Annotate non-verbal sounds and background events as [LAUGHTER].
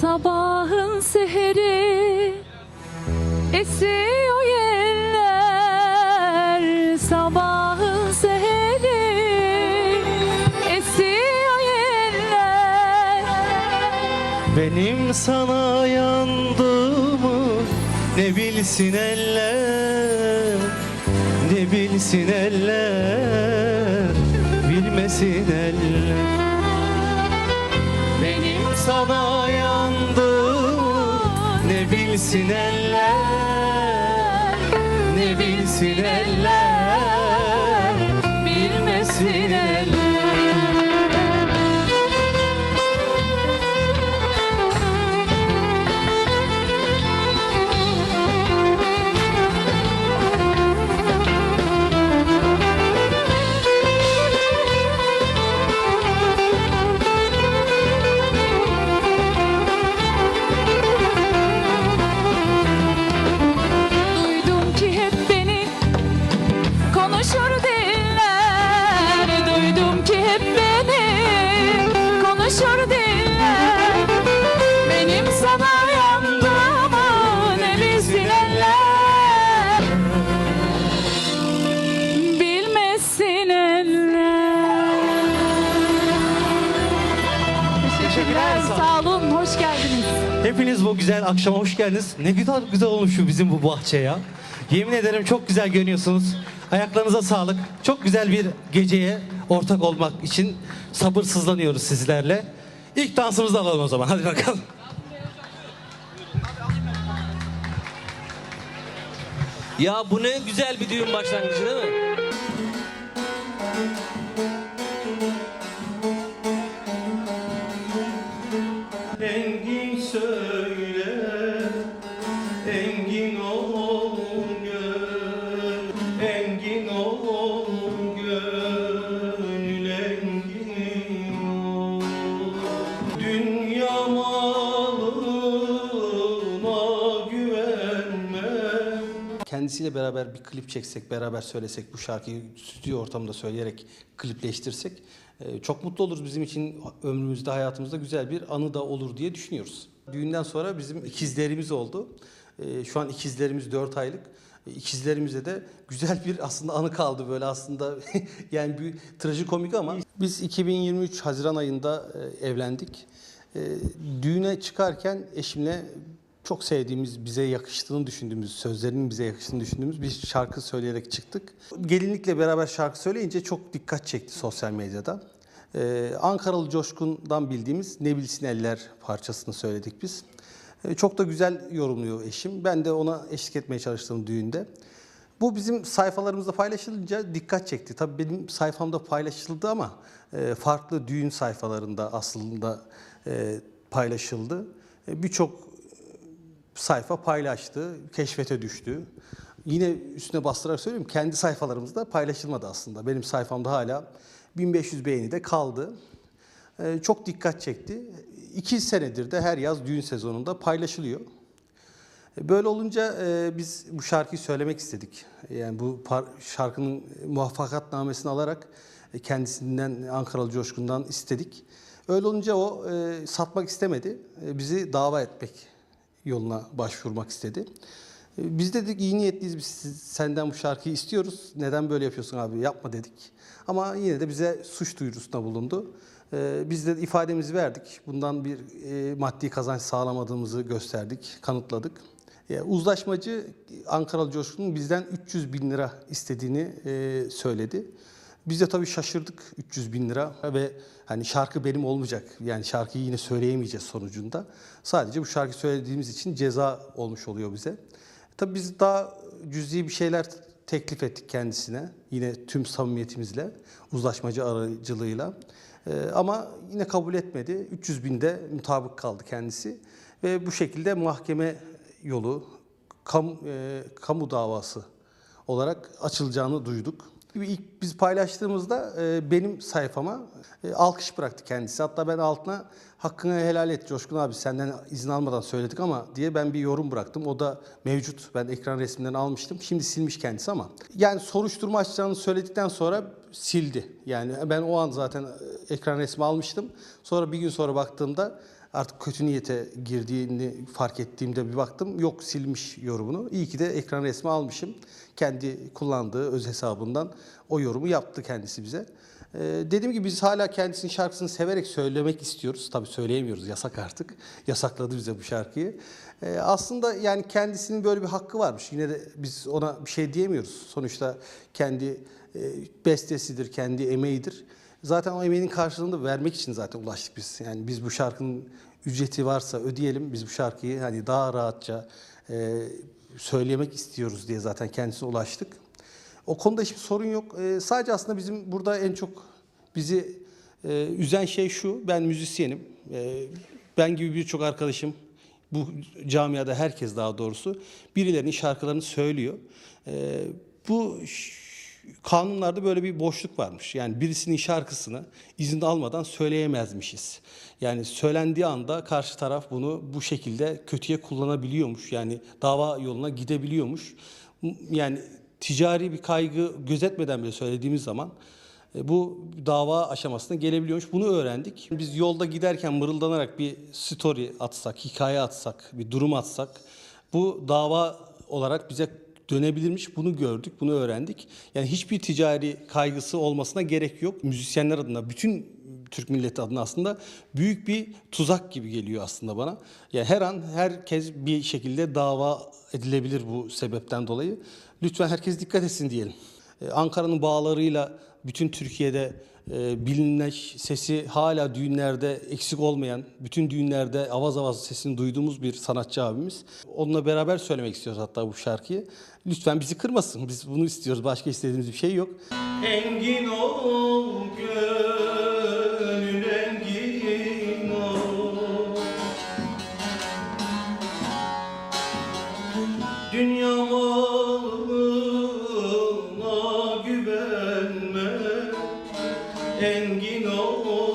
Sabahın seheri esiyor yeller. Sabahın seheri esiyor yeller. Benim sana yandığımı ne bilsin eller Ne bilsin eller Bilmesin eller. Benim sana yandığımı bilsin eller Ne bilsin eller Teşekkürler, sağ olun, hoş geldiniz. Hepiniz bu güzel akşama hoş geldiniz. Ne güzel güzel olmuş şu bizim bu bahçe ya. Yemin ederim çok güzel görünüyorsunuz. Ayaklarınıza sağlık. Çok güzel bir geceye ortak olmak için sabırsızlanıyoruz sizlerle. İlk dansımızı alalım o zaman. Hadi bakalım. Ya bu ne güzel bir düğün başlangıcı değil mi? Kendisiyle beraber bir klip çeksek, beraber söylesek, bu şarkıyı stüdyo ortamında söyleyerek klipleştirsek e, çok mutlu oluruz bizim için ömrümüzde, hayatımızda güzel bir anı da olur diye düşünüyoruz. Düğünden sonra bizim ikizlerimiz oldu. E, Şu an ikizlerimiz 4 aylık. E, İkizlerimize de güzel bir aslında anı kaldı böyle aslında [LAUGHS] yani bir trajikomik ama biz 2023 Haziran ayında evlendik. Düğüne çıkarken eşimle çok sevdiğimiz, bize yakıştığını düşündüğümüz, sözlerinin bize yakıştığını düşündüğümüz bir şarkı söyleyerek çıktık. Gelinlikle beraber şarkı söyleyince çok dikkat çekti sosyal medyada. Ee, Ankaralı Coşkun'dan bildiğimiz Ne Bilsin Eller parçasını söyledik biz. Ee, çok da güzel yorumluyor eşim. Ben de ona eşlik etmeye çalıştım düğünde. Bu bizim sayfalarımızda paylaşılınca dikkat çekti. Tabii benim sayfamda paylaşıldı ama e, farklı düğün sayfalarında aslında e, paylaşıldı. E, Birçok sayfa paylaştı, keşfete düştü. Yine üstüne bastırarak söylüyorum kendi sayfalarımızda paylaşılmadı aslında. Benim sayfamda hala 1500 beğeni de kaldı. Ee, çok dikkat çekti. İki senedir de her yaz düğün sezonunda paylaşılıyor. E, Böyle olunca e, biz bu şarkıyı söylemek istedik. Yani bu şarkının muvaffakatnamesini alarak e, kendisinden Ankaralı Coşkun'dan istedik. Öyle olunca o e, satmak istemedi. E, bizi dava etmek yoluna başvurmak istedi. E, Biz dedik iyi niyetliyiz biz senden bu şarkıyı istiyoruz. Neden böyle yapıyorsun abi yapma dedik. Ama yine de bize suç duyurusunda bulundu. E, Biz de ifademizi verdik. Bundan bir e, maddi kazanç sağlamadığımızı gösterdik, kanıtladık. Uzlaşmacı Ankaralı Coşkun'un bizden 300 bin lira istediğini söyledi. Biz de tabii şaşırdık 300 bin lira ve hani şarkı benim olmayacak. Yani şarkıyı yine söyleyemeyeceğiz sonucunda. Sadece bu şarkı söylediğimiz için ceza olmuş oluyor bize. Tabii biz daha cüzi bir şeyler teklif ettik kendisine. Yine tüm samimiyetimizle, uzlaşmacı aracılığıyla. Ee, ama yine kabul etmedi. 300 binde mutabık kaldı kendisi. Ve bu şekilde mahkeme yolu, kam, e, kamu davası olarak açılacağını duyduk. İlk biz paylaştığımızda e, benim sayfama e, alkış bıraktı kendisi. Hatta ben altına hakkını helal et Coşkun abi senden izin almadan söyledik ama diye ben bir yorum bıraktım. O da mevcut. Ben ekran resimlerini almıştım. Şimdi silmiş kendisi ama. Yani soruşturma açacağını söyledikten sonra sildi. Yani ben o an zaten e, ekran resmi almıştım. Sonra bir gün sonra baktığımda artık kötü niyete girdiğini fark ettiğimde bir baktım. Yok silmiş yorumunu. İyi ki de ekran resmi almışım. Kendi kullandığı öz hesabından o yorumu yaptı kendisi bize. Ee, dediğim gibi biz hala kendisinin şarkısını severek söylemek istiyoruz. Tabii söyleyemiyoruz yasak artık. Yasakladı bize bu şarkıyı. Ee, aslında yani kendisinin böyle bir hakkı varmış. Yine de biz ona bir şey diyemiyoruz. Sonuçta kendi e, bestesidir, kendi emeğidir. Zaten o emeğinin karşılığını vermek için zaten ulaştık biz. Yani biz bu şarkının ücreti varsa ödeyelim. Biz bu şarkıyı hani daha rahatça e, söylemek istiyoruz diye zaten kendisine ulaştık. O konuda hiçbir sorun yok. Ee, sadece aslında bizim burada en çok bizi e, üzen şey şu. Ben müzisyenim. Ee, ben gibi birçok arkadaşım bu camiada herkes daha doğrusu birilerinin şarkılarını söylüyor. Ee, bu kanunlarda böyle bir boşluk varmış. Yani birisinin şarkısını izin almadan söyleyemezmişiz. Yani söylendiği anda karşı taraf bunu bu şekilde kötüye kullanabiliyormuş. Yani dava yoluna gidebiliyormuş. Yani ticari bir kaygı gözetmeden bile söylediğimiz zaman e, bu dava aşamasına gelebiliyormuş. Bunu öğrendik. Biz yolda giderken mırıldanarak bir story atsak, hikaye atsak, bir durum atsak bu dava olarak bize dönebilirmiş. Bunu gördük, bunu öğrendik. Yani hiçbir ticari kaygısı olmasına gerek yok. Müzisyenler adına, bütün Türk milleti adına aslında büyük bir tuzak gibi geliyor aslında bana. Yani her an herkes bir şekilde dava edilebilir bu sebepten dolayı. Lütfen herkes dikkat etsin diyelim. Ee, Ankara'nın bağlarıyla bütün Türkiye'de e, bilinen sesi hala düğünlerde eksik olmayan, bütün düğünlerde avaz avaz sesini duyduğumuz bir sanatçı abimiz. Onunla beraber söylemek istiyoruz hatta bu şarkıyı. Lütfen bizi kırmasın. Biz bunu istiyoruz. Başka istediğimiz bir şey yok. Engin ol gönül Engin ol